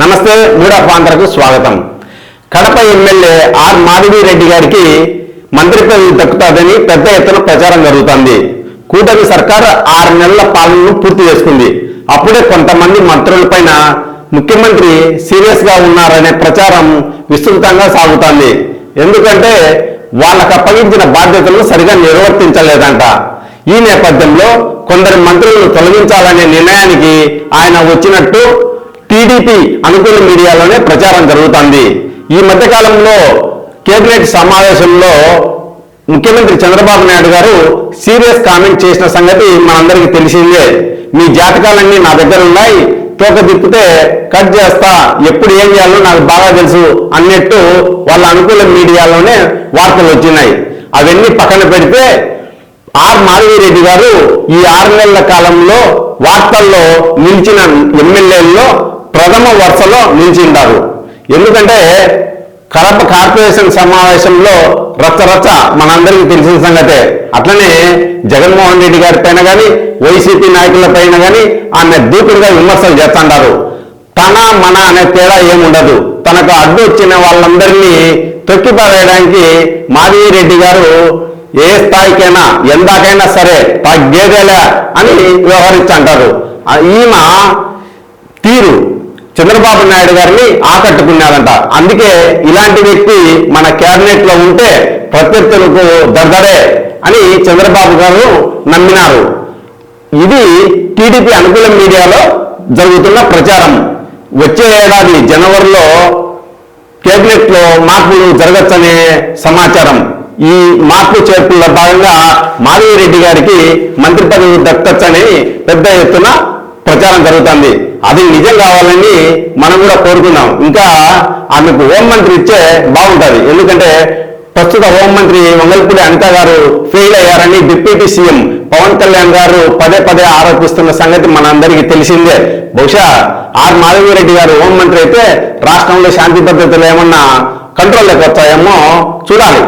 నమస్తే మూడా ప్రాంతాలకు స్వాగతం. కడప ఎమ్మెల్యే ఆర్ మాధవిరెడ్డి గారికి మంత్రి పదవి దక్కుతుందని పెద్ద ఎత్తున ప్రచారం జరుగుతోంది. కూటమి సర్కార్ ఆరు నెలల పాలనను పూర్తి చేసుకుంది. అప్పుడే కొంతమంది మంత్రులపైన ముఖ్యమంత్రి సీరియస్గా ఉన్నారనే ప్రచారం విస్తృతంగా సాగుతోంది. ఎందుకంటే వాళ్ళకు అప్పగించిన బాధ్యతలను సరిగా నిర్వర్తించలేదంట. ఈ నేపథ్యంలో కొందరు మంత్రులను తొలగించాలనే నిర్ణయానికి ఆయన వచ్చినట్టు టీడీపీ అనుకూల మీడియాలోనే ప్రచారం జరుగుతోంది. ఈ మధ్యకాలంలో కేబినెట్ సమావేశంలో ముఖ్యమంత్రి చంద్రబాబు నాయుడు గారు సీరియస్ కామెంట్ చేసిన సంగతి మనందరికీ తెలిసిందే. మీ జాతకాలన్నీ నా దగ్గర ఉన్నాయి. తోక తిప్పితే కట్ చేస్తా. ఎప్పుడు ఏం చేయాలో నాకు బాగా తెలుసు అన్నట్టు వాళ్ళ అనుకూల మీడియాలోనే వార్తలు వచ్చినాయి. అవన్నీ పక్కన పెడితే ఆర్ మాధవిరెడ్డి గారు ఈ ఆరు నెలల కాలంలో వార్తల్లో నిలిచిన ఎమ్మెల్యేల్లో ప్రథమ వరుసలో నిలిచిండారు. ఎందుకంటే కడప కార్పొరేషన్ సమావేశంలో రచ్చరచ్చ మనందరికీ తెలిసిన సంగతే. అట్లనే జగన్మోహన్ రెడ్డి గారి పైన కానీ వైసీపీ నాయకుల పైన కానీ ఆమె దూకుడుగా విమర్శలు చేస్తుంటారు తన మన అనే తేడా ఏముండదు. తనకు అడ్డు వచ్చిన వాళ్ళందరినీ తొక్కిపారేయడానికి మాధవిరెడ్డి గారు ఏ స్థాయికైనా ఎందాకైనా సరే తగ్గేదేలే అని వ్యవహరిస్తుంటారు ఈమె తీరు చంద్రబాబు నాయుడు గారిని ఆకట్టుకున్నాడంట అందుకే ఇలాంటి వ్యక్తి మన కేబినెట్లో ఉంటే ప్రత్యర్థులకు దగ్గరే అని చంద్రబాబు గారు నమ్మినారు. ఇది టీడీపీ అనుకూల మీడియాలో జరుగుతున్న ప్రచారం. వచ్చే ఏడాది జనవరిలో కేబినెట్లో మార్పులు జరగచ్చనే సమాచారం. ఈ మార్పు చేర్పుల్లో భాగంగా మాధవిరెడ్డి గారికి మంత్రి పదవి దక్కచ్చని పెద్ద ఎత్తున ప్రచారం జరుగుతుంది. అది నిజం కావాలని మనం కూడా కోరుకున్నాం. ఇంకా ఆమెకు హోంమంత్రి ఇచ్చే బాగుంటుంది. ఎందుకంటే ప్రస్తుత హోంమంత్రి మంగళపూడి అనిత గారు ఫెయిల్ అయ్యారని డిప్యూటీ సీఎం పవన్ కళ్యాణ్ గారు పదే పదే ఆరోపిస్తున్న సంగతి మనందరికీ తెలిసిందే. బహుశా ఆర్ మాధవిరెడ్డి గారు హోంమంత్రి అయితే రాష్ట్రంలో శాంతి భద్రతలు ఏమన్నా కంట్రోల్లోకి వచ్చాయేమో చూడాలి.